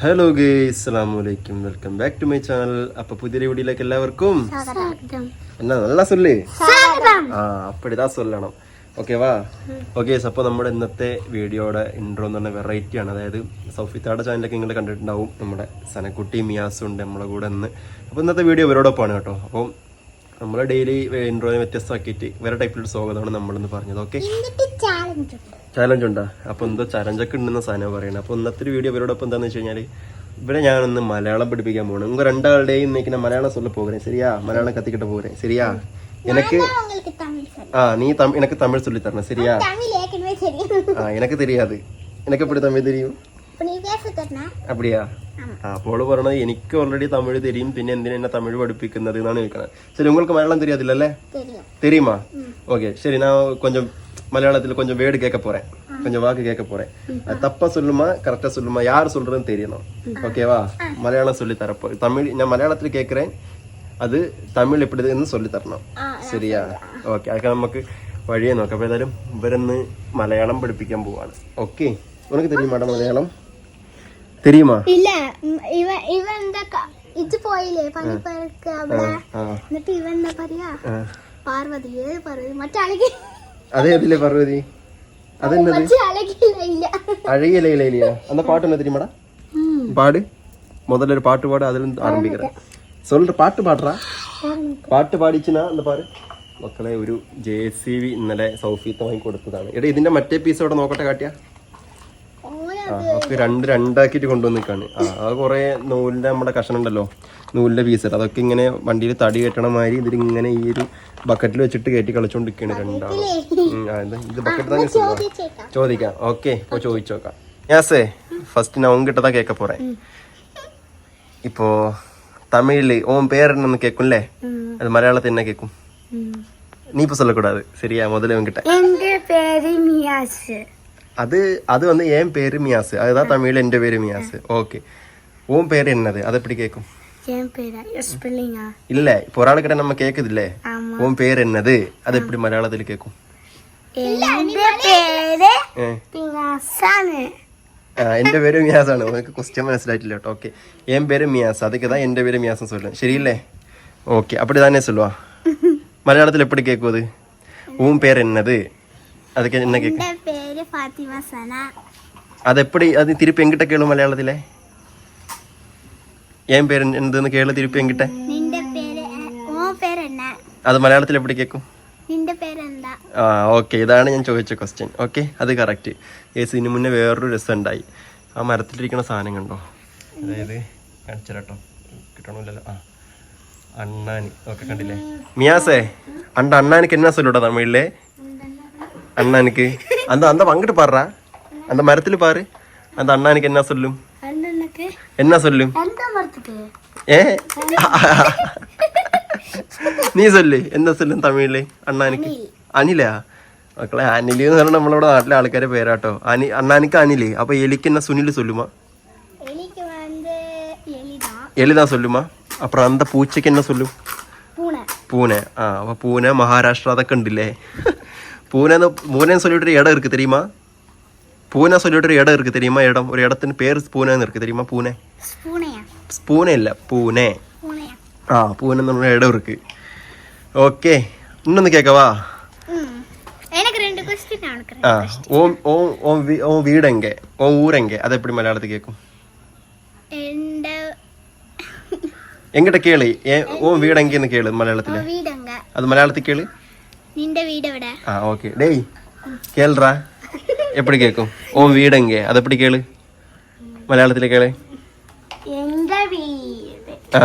Hello ഗേയ് അസ്സലാമലൈക്കും welcome back to my channel അപ്പൊ പുതിയ വീഡിയോയിലേക്ക് എല്ലാവർക്കും എന്നാ നല്ല സൊല്ലേ? ആ അപ്പടിതാ സൊല്ലണം. ഓക്കെ വാ. ഓക്കെ അപ്പോൾ നമ്മുടെ ഇന്നത്തെ വീഡിയോയുടെ ഇൻട്രോ എന്ന് പറഞ്ഞ വെറൈറ്റി ആണ്. അതായത് സൗഫിത്താടെ ചാനലൊക്കെ നിങ്ങൾ കണ്ടിട്ടുണ്ടാവും. നമ്മുടെ സനക്കുട്ടി മിയാസും ഉണ്ട് നമ്മളെ കൂടെ ഇന്ന്. അപ്പോൾ ഇന്നത്തെ വീഡിയോ ഇവരോടൊപ്പമാണ് കേട്ടോ. അപ്പം നമ്മൾ ഡെയിലി ഇൻട്രോനെ വ്യത്യസ്തമാക്കിയിട്ട് വേറെ ടൈപ്പിലൊരു സ്വാഗതമാണ് നമ്മളിന്ന് പറഞ്ഞത്. ഓക്കെ ചലഞ്ച് ഉണ്ടാ അപ്പൊ എന്തോ ചലഞ്ചൊക്കെ ഉണ്ടെന്ന സാധനം പറയണത് അപ്പൊ ഇന്നത്തെ വീഡിയോ ഇവരോടൊപ്പം എന്താണെന്ന് വെച്ച് കഴിഞ്ഞാൽ ഇവിടെ ഞാനൊന്ന് മലയാളം പഠിപ്പിക്കാൻ പോകണം ഉങ്ക രണ്ടാളുടെയും നിൽക്കുന്ന മലയാളം சொல்ல പോകണേ. ശരിയാ? മലയാളം കത്തിക്കിട്ട് പോകണേ. ശരിയാ? എനിക്ക് ആ നീ എനിക്ക് തമിഴ് சொல்லி തരണം. ശരിയാ? ആ എനിക്ക് தெரியாது എനിക്ക് എപ്പോഴും തമിഴ് தெரியும் അപ്പടിയാ? അപ്പോൾ പറഞ്ഞത് എനിക്ക് ഓൾറെഡി തമിഴ് തരും പിന്നെ എന്തിനാ എന്നെ തമിഴ് പഠിപ്പിക്കുന്നത് എന്നാണ് ചോദിക്കണത് ശരി ഉങ്ങൾക്ക് മലയാളം തരിയാതില്ലല്ലേ? തരുമാ ഓക്കെ ശരി ഞാൻ കൊഞ്ചം மலையாளத்துல கொஞ்சம் வேர்டு கேட்க போறேன் கொஞ்சம் வாக்கு கேட்க போறேன் அது தப்பா சொல்லுமா கரெக்டா சொல்லுமா யார் சொல்றதுன்னு தெரியணும் ஓகேவா மலையாளம் சொல்லி தரப்போ தமிழ் நான் மலையாளத்துல கேட்குறேன் அது தமிழ் എപ്പിടുന്ന് சொல்லி തരണം ശരിയാ ഓക്കെ അതൊക്കെ നമുക്ക് വഴിയെ നോക്കാം അപ്പോൾ ഏതായാലും ഇവരൊന്ന് മലയാളം പഠിപ്പിക്കാൻ പോവാണ് ഓക്കെ ഉനക്ക് தெரியுமாடா മലയാളം தெரியுமா இல்ல ம், இவன் இவன் இந்த க- இது போயிலே பனிப்பருக்கு അവിടെ ആ എന്നിട്ട് ഇവൻ എന്താ പറയാ ആ. പാർവതി ഏത് പാർവതി മറ്റേ അഴകി അതേതില്ലേ പർവതി അതെന്നത്? അഴകിയ അന്ന പാട്ട് എന്നാ തിരിമടാ. പാട്. മുതലൊരു പാട്ട് പാട് பாட அதுலேருந்து ஆரம்பிக்கிறேன் പാട്ട് പാടറാ പാട്ട് പാടിച്ചിനാ എന്താ പാട്. മക്കളെ ഒരു ജെ സി വി ഇന്നലെ സൗഫീത്ത് വാങ്ങി കൊടുത്തതാണ് എടാ ഇതിന്റെ മറ്റേ പീസ് അവിടെ നോക്കട്ടെ കാട്ടിയാ? ഒക്കെ രണ്ട് രണ്ടാക്കിയിട്ട് കൊണ്ടുവന്നിക്കാണ് ആ അത് കുറെ നൂലിന്റെ നമ്മുടെ കഷണം ഉണ്ടല്ലോ നൂലിന്റെ പീസ് അതൊക്കെ ഇങ്ങനെ വണ്ടിയിൽ തടി കെട്ടണ മാതിരി ഇതിലിങ്ങനെ ഈ ഒരു ബക്കറ്റിൽ വെച്ചിട്ട് കയറ്റി കളിച്ചോണ്ടിരിക്കുകയാണ് രണ്ടാളും ഉം, ആ, ഇത് ഇത് ബക്കറ്റ് തന്നെ സുഖമാ. ചോദിച്ചേക്കാം ചോദിക്കാം ഓക്കെ இப்போ ചോദിച്ചു നോക്കാം യാസേ ஃபர்ஸ்ட் நான் உங்ககிட்ட தான் கேட்க போறேன் இப்போ தமிழ்ல உன் பேர் என்னன்னு கேட்கும்ல அது மலையாளத்தில் என்ன கேட்கும் நீ இப்போ சொல்லக்கூடாது சரியா முதல்ல உங்ககிட்ட എന്റെ പേര് മിയാസ് அது அது வந்து என் பேரு மியாஸ் அதுதான் தமிழ்ல என் பேரு மியாஸ் ஓகே உன் பேர் என்னது அதை எப்படி கேட்கும் എൻ പേരാ സ്പെല്ലിംഗാ இல்ல இப்போ ஒரு ஆளுக்கிட்ட நம்ம கேட்குது ஆமா. உன் பேர் என்னது அது எப்படி மலையாளத்தில் கேட்கும் എന്റെ പേര് ഏ. മിയാസാണ് ആ, എന്റെ പേര് മിയാസ് ആണ് ഉനക്ക് ക്വസ്റ്റ്യൻ മനസ്സിലായിട്ടില്ല കേട്ടോ ഓക്കെ എൻ പേര് മിയാസ് அதுக்கு தான் എന്റെ പേര് மியாஸ் சொல்லுவேன் சரியில்லை ஓகே அப்படி தானே சொல்லுவா மலையாளத்தில் எப்படி கேட்கும் அது உன் பேர் என்னது அதுக்கு என்ன கேட்கும் എന്റെ പേര് ഫാത്തിമ സന. അതെപ്പടി? അത് തിരുപ്പി എങ്കിട്ട കേളു മലയാളത്തിലെ? ഏൻ പേര് എന്തെന്ന് കേളു തിരുപ്പി എങ്കിട്ട? നിന്റെ പേര് ഓ പേരെന്ന. അത് മലയാളത്തിൽ എപ്പടി കേക്കും? നിന്റെ പേരെന്താ? ആ ഓക്കെ. ഇതാണ് ഞാൻ ചോദിച്ച ക്വസ്റ്റ്യൻ ഓക്കെ അത് കറക്റ്റ് ഏസിന് മുന്നേ വേറൊരു രസം ഉണ്ടായി ആ മരത്തിലിരിക്കുന്ന സാധനം കണ്ടോ? അതായത് കാണിച്ചോ കിട്ടണമില്ലല്ലോ. ആ അണ്ണാനി. ഓക്കെ കണ്ടില്ലേ? മിയാസേ അണ്ട അണ്ണാനിക്ക് എന്നാ സ്വലൂട്ടാ തമിഴിലെ? അണ്ണാനിക്ക്? எனக்கு அந்த പങ്കിട്ട് அங்கிட்டு பாடுறா മരത്തിൽ மரத்துல பாரு അണ്ണാനിക്ക് എന്നാ സൊല്ലും? എന്നാ സൊല്ലും? ഏ? നീ സൊല്ലേ. എന്താ സൊല്ലും തമിഴിൽ? അണ്ണാനിക്ക്? അനിലാ? മക്കളെ അനിൽ എന്ന് പറഞ്ഞാൽ നമ്മളിവിടെ നാട്ടിലെ ആൾക്കാരെ പേരാട്ടോ. അനി അണ്ണാനിക്ക് അനിൽ. അപ്പൊ എലിക്ക് എന്നാ സുനിൽ സൊല്ലുമാ? എലിതാ. സൊല്ലുമാ? അപ്പുറം അന്ത പൂച്ചക്ക് എന്നാ സൊല്ലും? പൂനെ. ആ അപ്പൊ പൂനെ മഹാരാഷ്ട്ര അതൊക്കെ ഉണ്ടല്ലേ? பூனைன்னு பூனைன்னு சொல்லிட்டு ஒரு இடம் இருக்குது தெரியுமா பூனை சொல்லிட்டு ஒரு இடம் இருக்குது தெரியுமா இடம் ஒரு இடத்தின் பேர் பூனைன்னு இருக்குது தெரியுமா பூனை பூனை இல்லை பூனை ആ പൂനെന്ന് പറഞ്ഞ ഇടം ഇറക്ക് ഓക്കെ ഇന്നൊന്ന് കേക്കവാ. ആ ഓം ഓം ഓം ഓം വീടെങ്ക ഓം ഊരെങ്ക അതെപ്പടി മലയാളത്തിൽ കേക്കും? എങ്ങട്ടെ കേളി? ഓം വീടെങ്കെന്ന് കേൾ മലയാളത്തിൽ. അത് മലയാളത്തിൽ കേളി? നിന്റെ വീട് എവിടെ ആ ഓക്കെ ഡേയ് കേൾറാ എപ്പടി കേൾക്കും ഓം വീടെങ്കെ അത് എപ്പടി കേള് മലയാളത്തിൽ കേള് എന്റെ വീട് ആ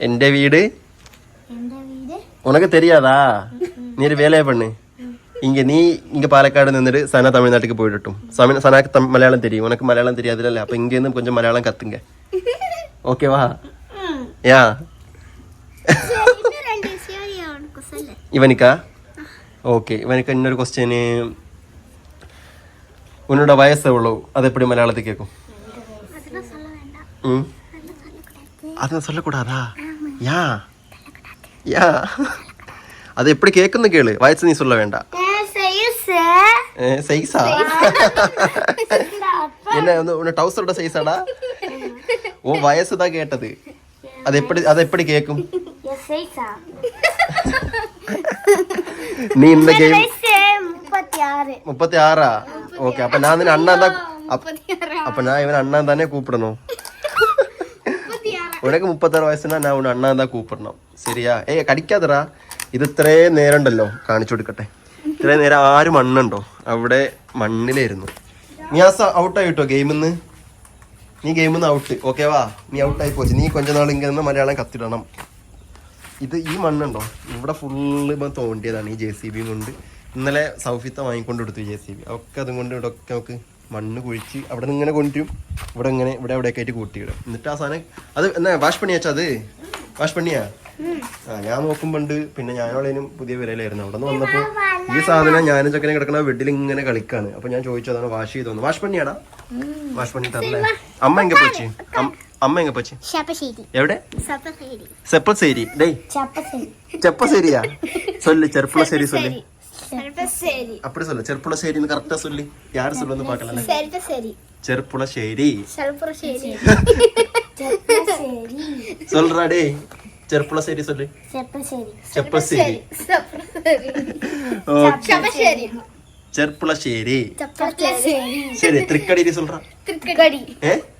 എന്റെ വീട് എന്റെ വീട് உனக்கு தெரியாதா நீ ஒரு வேலையை பண்ணு இங்க நீ இங்க பாலக்காடு நின்றுட்டு சனா தமிழ்நாட்டுக்கு போயிடட்டும் சம சனாக்கு தம் மலையாளம் தெரியும் உனக்கு மலையாளம் தெரியாதுல்ல அப்ப இங்க இருந்து கொஞ்சம் மலையாளம் கத்துங்க ஓகேவா யா சொல்லு இவனுக்கா ஓகே இவனுக்கு இன்னொரு கொஸ்டின் உன்னோட வயசு எவ்வளோ அது எப்படி மலையாளத்துக்கு கேட்கும் அதெல்லாம் சொல்ல வேண்டாம் ம் அது சொல்லக்கூடாதா யா யா அது எப்படி கேட்குன்னு கேளு வயசு நீ சொல்ல வேண்டாம் என் சைஸ் സൈസാ என்ன வந்து உன்ன டவுசரோட சைஸாடா உன் வயசு தான் கேட்டது அது எப்படி அது எப்படி கேட்கும் നീ ഇന്ന ഗെയിം മുപ്പത്തി ആറാ ഓക്കെ അപ്പൊ ഞാൻ നിന്നെ അണ്ണാൻ താ അപ്പൊ ഞാൻ ഇവൻ അണ്ണാൻ തന്നെ കൂപ്പിടണോ? ഉനക്ക് മുപ്പത്താറ് വയസ്സിനാ ഞാൻ ഉന്നെ അണ്ണാൻ താ കൂപ്പിടണം. ശരിയാ? ഏ കടിക്കാതറാ ഇത് ഇത്രേ നേരം ഉണ്ടല്ലോ കാണിച്ചു കൊടുക്കട്ടെ. ഇത്രേ നേരം ആര് മണ്ണുണ്ടോ? അവിടെ മണ്ണിലായിരുന്നു. നീ ആസ ഔട്ടായി കേട്ടോ ഗെയിമിന്ന് നീ ഗെയിമിന്ന് ഔട്ട് ഓക്കെ വാ. നീ ഔട്ടായി പോച്ചു. നീ കൊഞ്ചനാളിങ്ങനെ മലയാളം കത്തിടണം. ഇത് ഈ മണ്ണുണ്ടോ? ഇവിടെ ഫുള്ള് ഇപ്പം തോണ്ടിയതാണ് ഈ ജെ സി ബി കൊണ്ട് ഇന്നലെ സൗഫിത്ത വാങ്ങിക്കൊണ്ട് കൊടുത്തു ജെ സി ബി ഒക്കെ അതും കൊണ്ട് ഇവിടെ ഒക്കെ നമുക്ക് മണ്ണ് കുഴിച്ച് അവിടെ നിന്ന് ഇങ്ങനെ കൊണ്ടുവരും. ഇവിടെ ഇങ്ങനെ ഇവിടെ എവിടെയൊക്കെ ആയിട്ട് കൂട്ടിയിടും. എന്നിട്ട് ആ സാധനം അത് എന്നാ വാഷ് പണിയാച്ചാ അത്? വാഷ് പണിയാ? ആ ഞാൻ നോക്കുമ്പോണ്ട്. പിന്നെ ഞാനോളേനും പുതിയ വിലയിലായിരുന്നു അവിടെ നിന്ന് വന്നപ്പോ ഈ സാധനം ഞാനും ചക്കനെ കിടക്കണ വെഡിൽ ഇങ്ങനെ കളിക്കാണ്. അപ്പൊ ഞാൻ ചോദിച്ചു അതാണ് വാഷ് ചെയ്തോന്ന്. വാഷ് പണിയാടാ? വാഷ് പണിട്ടല്ലേ അമ്മ എങ്ക പോച്ചി അം- അമ്മ എങ്ക പോച്ച് ശപ്പശ്ശേരി എവിടെ ശപ്പശ്ശേരി സെപ്പസേരി ഡേയ് ശപ്പശ്ശേരി செப்பசேரியா சொல்லு செருப்புளசேரி சொல்லு ശപ്പശ്ശേരി அப்படி சொல்லு செருப்புளசேரின்னு கரெக்டா சொல்லு யாரு சொல்லுன்னு பார்க்கல ശപ്പശ്ശേരി செருப்புளசேரி ശൽപ്പുറശ്ശേരി சொல்றா டேய் செருப்புளசேரி சொல்லு ശപ്പശ്ശേരി செப்பசேரி ശപ്പശ്ശേരി செருப்புளசேரி ശപ്പശ്ശേരി சரி திருக்கடிரி சொல்றா തൃക്കടി ஏ തൃക്കടി തിക്കടിയാ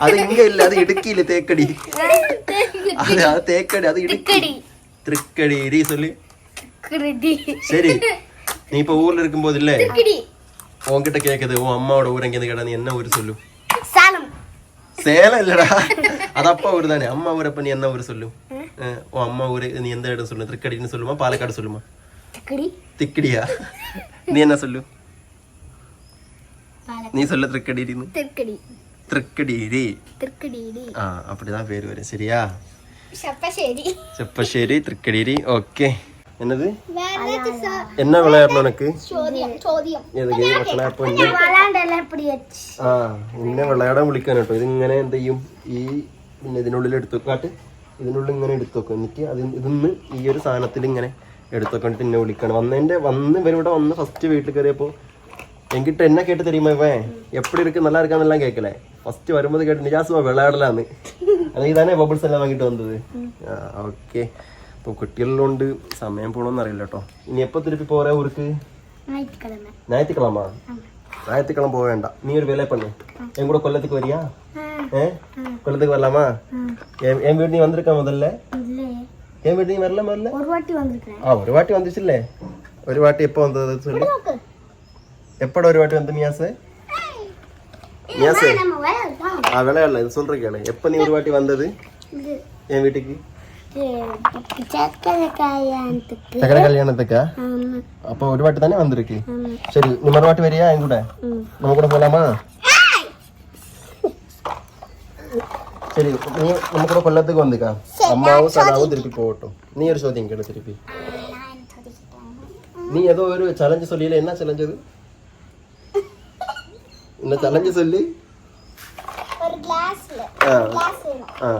അത് ഇങ്ങ ഇല്ല അത് ഇടുക്കിയില്ല തേക്കടി അത് അത് തേക്കടി അത് ഇടുക്കി തൃക്കടീരി சொல்லு തൃക്കടി சரி நீ இப்ப ஊர்ல இருக்கும்போது இல்ல തൃക്കടി உன்கிட்ட கேக்குது உன் அம்மாவோட ஊர் எங்கேருந்து கேட்டா நீ என்ன ஊர் சொல்லு സാലം சேலம் இல்லடா அது அப்பா ஊர் தானே அம்மா ஊர் அப்ப நீ என்ன ஊர் சொல்லு அஹ் உன் அம்மா ஊர் நீ எந்த இடம் சொல்லு திருக்கடின்னு சொல்லுமா பாலக்காடு சொல்லுமா തൃക്കടി திக்கடியா நீ என்ன சொல்லு നീ சொல்ல തൃക്കടി. திருக்கடி ആ திருக்கடிரி പേര് വരെ. ശരിയാ? ചെപ്പശ്ശേരി சரியா ഓക്കെ. എന്നത്? എന്നാ വിളയായിരുന്നു என்னது என்ன ആ വിളയാടാൻ വിളിക്കാൻ കേട്ടോ ഇതിങ്ങനെ എന്ത് ചെയ്യും? ഈ പിന്നെ ഇതിനുള്ളിൽ എടുത്തുക്കാട്ട് ഇതിനുള്ളിൽ ഇങ്ങനെ എടുത്തുവെക്കും എന്നിട്ട് അത് ഇതിന്ന് ഈ ഒരു സാധനത്തിൽ ഇങ്ങനെ എടുത്തുവെക്കണ്ടിട്ട് എന്നെ വിളിക്കണം. വന്നതിന്റെ വന്ന് ഇവരിവിടെ വന്ന് ഫസ്റ്റ് വീട്ടിൽ കയറിയപ്പോ എങ്കിട്ട് എന്നെ കേട്ട് கேட்டு ഇവ இவன் ഇരിക്കും இருக்கு நல்லா കേക്കലേ ഫസ്റ്റ് ஃபர்ஸ்ட் வரும்போது கேட்டு நிஜாசுவா விளையாடலான்னு അല്ല ഇതാണ് ബബിൾസ് എല്ലാം വാങ്ങിട്ട് വന്നത്. ഓക്കെ കുട്ടികളിലും ഉണ്ട് സമയം പോണോന്ന് അറിയില്ല കേട്ടോ ഇനി എപ്പോൾ തിരുപ്പി പോരാ ഊർക്ക്? ഞായത്തിക്കളമാ ഞായത്തിക്കളം പോവേണ്ട നീ ഒരു വില പണ്ണു എം കൂടെ കൊല്ലത്തേക്ക് വരിയാ? ഏ? കൊല്ലത്തേക്ക് വരലാമാ? എം വീട് നീ വന്നിരിക്കാ മുതല്ലേ എം വീട് നീ വരല മുതല്ലേ ആ ഒരു വാട്ടി വന്നിച്ചില്ലേ ഒരു വാട്ടി എപ്പോ വന്നത്? எப்பட ஒரு வாட்டி வந்து நியாசு நியாசு ஆ விளையாடல இது சொல்ற கேளு. எப்ப நீ ஒரு வாட்டி வந்தது? என் வீட்டுக்கு? சக்கர கல்யாணத்துக்கா. அப்போ ஒரு வாட்டி தானே வந்திருக்கு? சரி நீ மறு வாட்டி வரியா? என் கூட? நம்ம கூட போலாமா? சரி நீ நம்ம கூட கொல்லத்துக்கு வந்துக்கா. அம்மாவும் சதாவும் திருப்பி போகட்டும். நீ ஒரு சோதியம் கேளு திருப்பி. நீ ஏதோ ஒரு சலஞ்சு சொல்லியில என்ன சலஞ்சது என்ன சலஞ்சு சொல்லி? ஒரு கிளாஸ்ல கிளாஸ் வேணும். ஆ.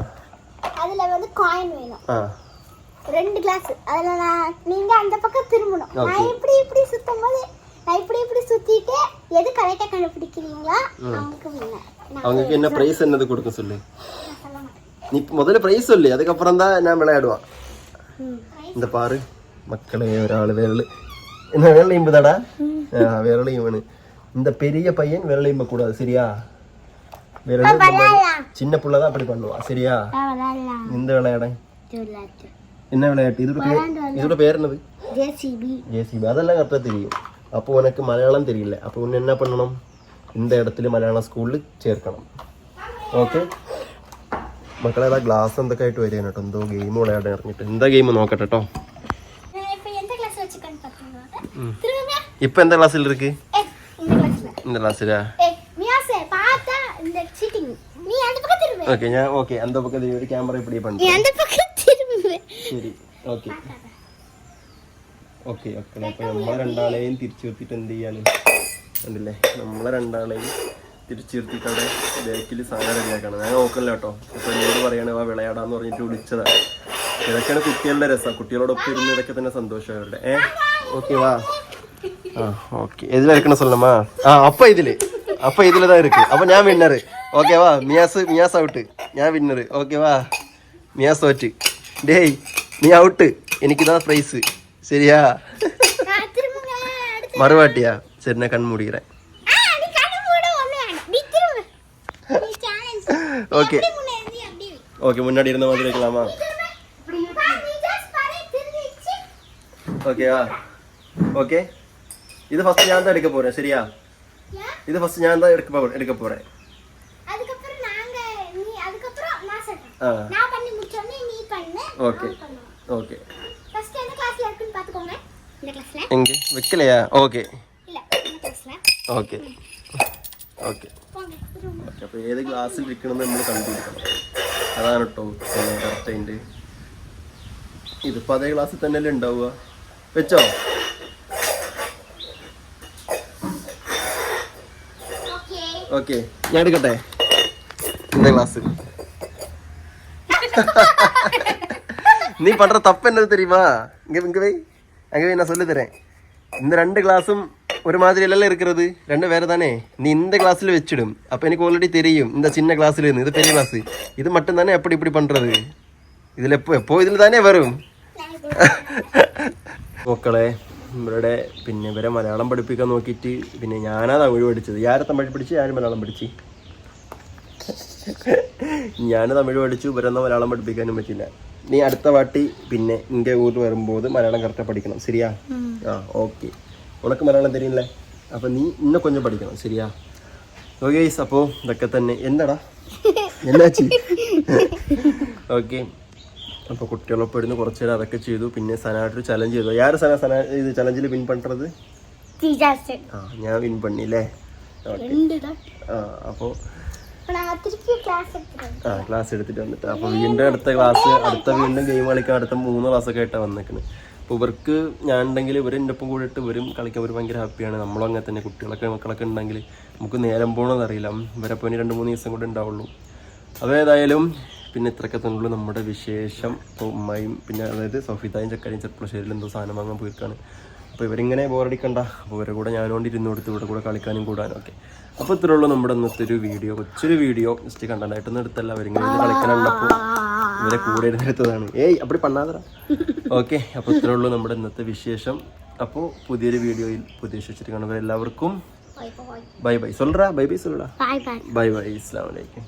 அதுல வந்து காயின் வேணும். ஆ. ரெண்டு கிளாஸ் அதுல நான் நீங்க அந்த பக்கம் திரும்பணும். நான் இப்படி இப்படி சுத்தும் போது நான் இப்படி இப்படி சுத்திட்டு எது கரெக்டா கண்டுபிடிக்கிறீங்களா நமக்கு வின்னர் அவங்களுக்கு என்ன பிரைஸ் என்னது கொடுக்க சொல்லு. நீ முதல்ல பிரைஸ் சொல்லு அதுக்கப்புறம் தான் நான் விளையாடுவான். இந்த பாரு மக்களே ஒரு ஆள் வேலை என்ன வேலையும் தாடா வேலையும் வேணும் இந்த பெரிய பையன் விரல் கூடாது சரியா? விரல் சின்ன புள்ள தான் அப்படி பண்ணுவான் சரியா? இந்த விளையாட. என்ன விளையாட்டு? இதோட பேர் இதோட பேர் என்னது? ஜேசிபி. அதெல்லாம் கரெக்டாக தெரியும். அப்போ உனக்கு மலையாளம் தெரியல. அப்போ ஒன்று என்ன பண்ணணும்? இந்த இடத்துல மலையாளம் സ്കൂളിൽ ചേർക്കണം ഓക്കെ മക്കളെ അതാ ഗ്ലാസ് എന്തൊക്കെ ആയിട്ട് വരികയാണ് കേട്ടോ? എന്തോ ഗെയിം വിളയാടാൻ ഇറങ്ങിയിട്ട്. എന്താ ഗെയിം നോക്കട്ടെ കേട്ടോ? ഇപ്പൊ എന്താ ക്ലാസ്സിൽ ഇരിക്ക്? இந்த கிளாஸ்ல இந்த ക്ലാസ്സിലാ ஏ மியாசே பார்த்தா இந்த சீட்டிங் நீ அந்த பக்கம் திரும்ப ഓക്കെ ഞാൻ ഓക്കെ அந்த பக்கம் இது ஒரு ക്യാമറ இப்படி நீ பண்ணுறேன் அந்த பக்கம் திரும்ப ശരി ഓക്കെ ഓക്കെ ഓക്കെ അപ്പൊ നമ്മളെ രണ്ടാളെയും തിരിച്ചു നിർത്തിയിട്ട് എന്ത് ചെയ്യാന് കണ്ടില്ലേ നമ്മളെ രണ്ടാളെയും തിരിച്ചു നിർത്തിയിട്ട് അവിടെ ബാക്കിൽ സാധനം റെഡിയാക്കണം ഞാൻ നോക്കല്ലോ കേട്ടോ അപ്പൊ എന്നോട് പറയണ ആ വിളയാടാന്ന് പറഞ്ഞിട്ട് വിളിച്ചതാണ് ഇതൊക്കെയാണ് കുട്ടികളുടെ രസം കുട്ടികളോടൊപ്പം ഇരുന്ന് ഇതൊക്കെ തന്നെ സന്തോഷം അവരുടെ ഏ ഓക്കെ വാ ஆ ஓகே எதில் இருக்குன்னு சொல்லணுமா ஆ அப்போ இதில் அப்போ இதில் தான் இருக்குது அப்போ ஞாபகம் வின்னரு ஓகேவா மியாஸ் மியாஸ் அவுட்டு ஞாபகம் வின்னரு ஓகேவா மியாஸ் தோற்று டேய் நீ அவுட்டு எனக்கு தான் ப்ரைஸு சரியா மறுவாட்டியா சரி நான் கண் மூடிக்கிறேன் ஓகே ஓகே முன்னாடி இருந்த மாதிரி இருக்கலாமா ஓகேவா ஓகே இது ஃபர்ஸ்ட் நான் தான் எடுக்க போறேன் சரியா ஏன்? இது ஃபர்ஸ்ட் நான் தான் எடுக்க போ- எடுக்க போறேன் அதுக்கப்புறம் நாங்க நீ அதுக்கப்புறம் நான் சொல்றேன் ஆ நான் பண்ணி முடிச்சோடனே நீ பண்ணு ஓகே நான் பண்ணுவேன் ஓகே ஃபர்ஸ்ட் எந்த கிளாஸ்ல இருக்குன்னு பாத்துக்கோங்க இந்த கிளாஸ்ல எங்கே வைக்கலையா ஓகே இல்ல இந்த கிளாஸ்ல ഓക്കെ ഓക്കെ போங்க room. ഓക്കെ അപ്പോൾ ഏത് ഗ്ലാസ്സിൽ വിൽക്കണമെന്ന് നമ്മൾ കണ്ടുപിടിക്കണം അതാണ് കേട്ടോ കറക്റ്റ് അതിൻ്റെ ഇതിപ്പോൾ അതേ ഗ്ലാസ്സിൽ തന്നെയല്ലേ ഉണ്ടാവുക വെച്ചോ ഓക്കെ ഞാൻ എടുക്കട്ടെ இந்த ഗ്ലാസ് நீ பண்ற தப்பு என்னது தெரியுமா இங்க இங்க வை அங்க வை நான் சொல்லி தரேன் இந்த ரெண்டு கிளாஸும் ஒரு மாதிரி எல்லாம் இருக்கிறது ரெண்டு வேற தானே நீ இந்த கிளாஸ்ல வச்சிடும் அப்ப எனக்கு ஆல்ரெடி தெரியும் இந்த சின்ன கிளாஸ்ல இருந்து இது பெரிய கிளாஸ் இது மட்டும் தானே எப்படி இப்படி பண்றது ഇതിൽ എപ്പോ എപ്പോ ഇതിൽ തന്നെ വരും മക്കളെ ഇവരുടെ പിന്നെ ഇവരെ മലയാളം പഠിപ്പിക്കാൻ നോക്കിയിട്ട് പിന്നെ ഞാനാ തമിഴ് പഠിച്ചത്. ഞാൻ തമിഴ് പഠിച്ചു ഞാൻ മലയാളം പഠിച്ചു? ഞാൻ തമിഴ് പഠിച്ചു ഇവരൊന്നും മലയാളം പഠിപ്പിക്കാനും പറ്റില്ല. നീ അടുത്ത വാട്ടി പിന്നെ ഇന്ത്യ ഊരിൽ വരുമ്പോൾ മലയാളം കറക്റ്റാக പഠിക്കണം. ശരിയാ? ആ ഓക്കെ. ഉണക്ക് മലയാളം തരീല്ലേ അപ്പൊ നീ ഇന്നെ കൊഞ്ചം പഠിക്കണം. ശരിയാ? ഓക്കെ അപ്പോ ഇതൊക്കെ തന്നെ. എന്താടാ? എന്താ ഓക്കെ അപ്പോൾ കുട്ടികളൊപ്പം ഇരുന്ന് കുറച്ചു നേരം അതൊക്കെ ചെയ്തു. പിന്നെ സനായിട്ടൊരു ചലഞ്ച് ചെയ്തു. ആര് സന? സന ഇത് ചലഞ്ചിൽ വിൻ പണ്ടത്? ആ ഞാൻ വിൻ പണില്ലേ ആ അപ്പോൾ ആ ക്ലാസ് എടുത്തിട്ട് വന്നിട്ട്. അപ്പോൾ വീണ്ടും അടുത്ത ക്ലാസ് അടുത്ത വീണ്ടും ഗെയിം കളിക്കാൻ അടുത്ത മൂന്ന് ക്ലാസ്സൊക്കെ ആയിട്ടാണ് വന്നേക്കുന്നത് അപ്പോൾ ഇവർക്ക് ഞാൻ ഉണ്ടെങ്കിൽ ഇവർ എന്റെ ഒപ്പം കൂടിയിട്ട് ഇവരും കളിക്കാൻ ഇവർ ഭയങ്കര ഹാപ്പിയാണ് നമ്മളും അങ്ങനെ തന്നെ. കുട്ടികളൊക്കെ മക്കളൊക്കെ ഉണ്ടെങ്കിൽ നമുക്ക് നേരം പോകണമെന്നറിയില്ല ഇവരപ്പോൾ ഇനി രണ്ട് മൂന്ന് ദിവസം കൂടെ ഉണ്ടാവുള്ളൂ. അതേതായാലും പിന്നെ ഇത്രയൊക്കെ തന്നെയുള്ളൂ നമ്മുടെ വിശേഷം. ഇപ്പോൾ ഉമ്മയും പിന്നെ അതായത് സഫിതായും ചക്കാരിയും ചെറുപ്പശ്ശേരിയിൽ എന്തോ സാധനം വാങ്ങാൻ പോയിരിക്കാണ്. അപ്പോൾ ഇവരിങ്ങനെ ബോറടിക്കണ്ട. അപ്പോൾ ഇവരെ കൂടെ ഞാനോണ്ട് ഇരുന്ന് കൊടുത്ത് ഇവിടെ കൂടെ കളിക്കാനും കൂടാനും. ഒക്കെ അപ്പോൾ ഇത്രയുള്ളൂ നമ്മുടെ ഇന്നത്തെ ഒരു വീഡിയോ. കൊച്ചൊരു വീഡിയോ. ജസ്റ്റ് കണ്ടായിട്ടൊന്നും എടുത്തല്ല. അവരിങ്ങനെ കളിക്കാനുണ്ടപ്പോൾ ഇവരെ കൂടെ ഇരുന്നെടുത്തതാണ് ഏയ് അപ്പടി പണ്ണാതറ. ഓക്കെ. അപ്പോൾ ഇത്രയുള്ളൂ നമ്മുടെ ഇന്നത്തെ വിശേഷം. അപ്പോൾ പുതിയൊരു വീഡിയോയിൽ പുതിയ വിശേഷിച്ചിട്ട് കാണുമ്പോൾ എല്ലാവർക്കും ബൈ ബൈ. സൊല്ലറ ബൈ ബൈ സൊല്ലറ ബൈ ബൈ. ഇസ്ലാമലൈക്കും